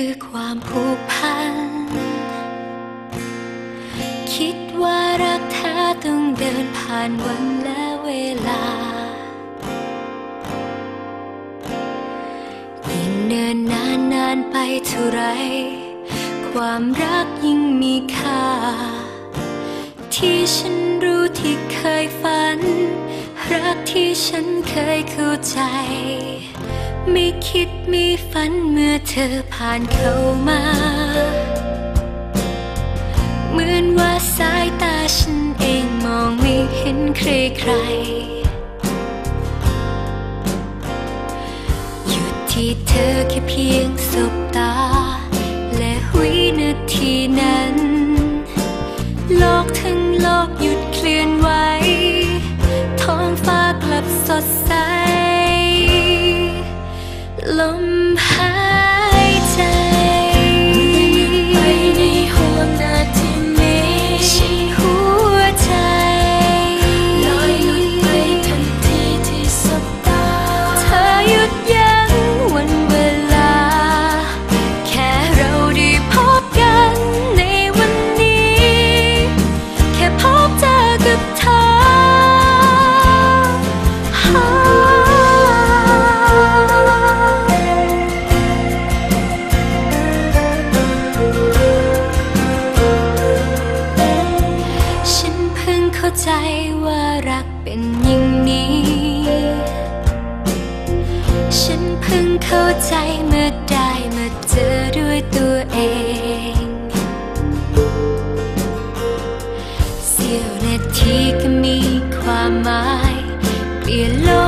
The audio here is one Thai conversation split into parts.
คือความผูกพัน คิดว่ารักแท้ต้องเดินผ่านวันและเวลา ยิ่งเนินนานนานไปเท่าไร ความรักยิ่งมีค่า ที่ฉันรู้ที่เคยฝัน รักที่ฉันเคยเข้าใจ ไม่คิดไม่ฝันเมื่อเธอผ่านเข้ามา เหมือนว่าสายตาฉันเองมองไม่เห็นใครใครๆหยุดที่เธอแค่เพียงสบตา และวินาทีนั้น โลกทั้งโลกหยุดเคลื่อนไหวท้องฟ้ากลับสดใส ลมหาย ใจว่ารักเป็นอย่างนี้ ฉันเพิ่งเข้าใจเมื่อได้มาเจอด้วยตัวเอง เสี้ยวนาทีก็มีความหมาย เปลี่ยนโลก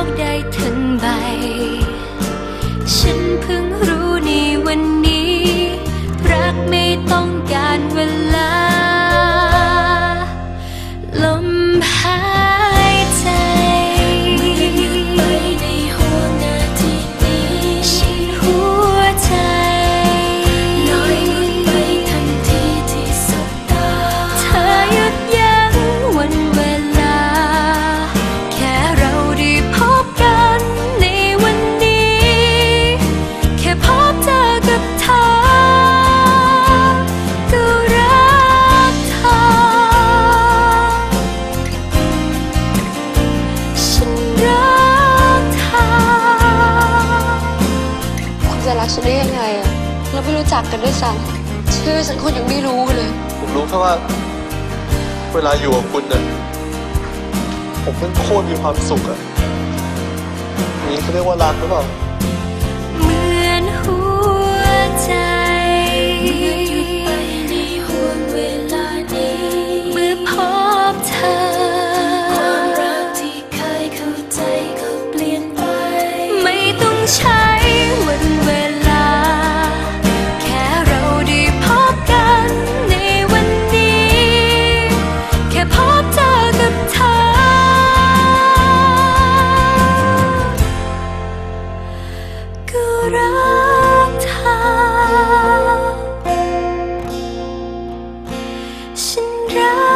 รักฉันได้ยังไงอะเราไม่รู้จักกันด้วยซ้ำชื่อฉันคุณยังไม่รู้เลย ผมรู้แค่ว่า เวลาอยู่กับคุณเนี่ยผมเป็นโคตรมีความสุขอะนี่เขาเรียกว่ารักหรือเปล่า ฉันรั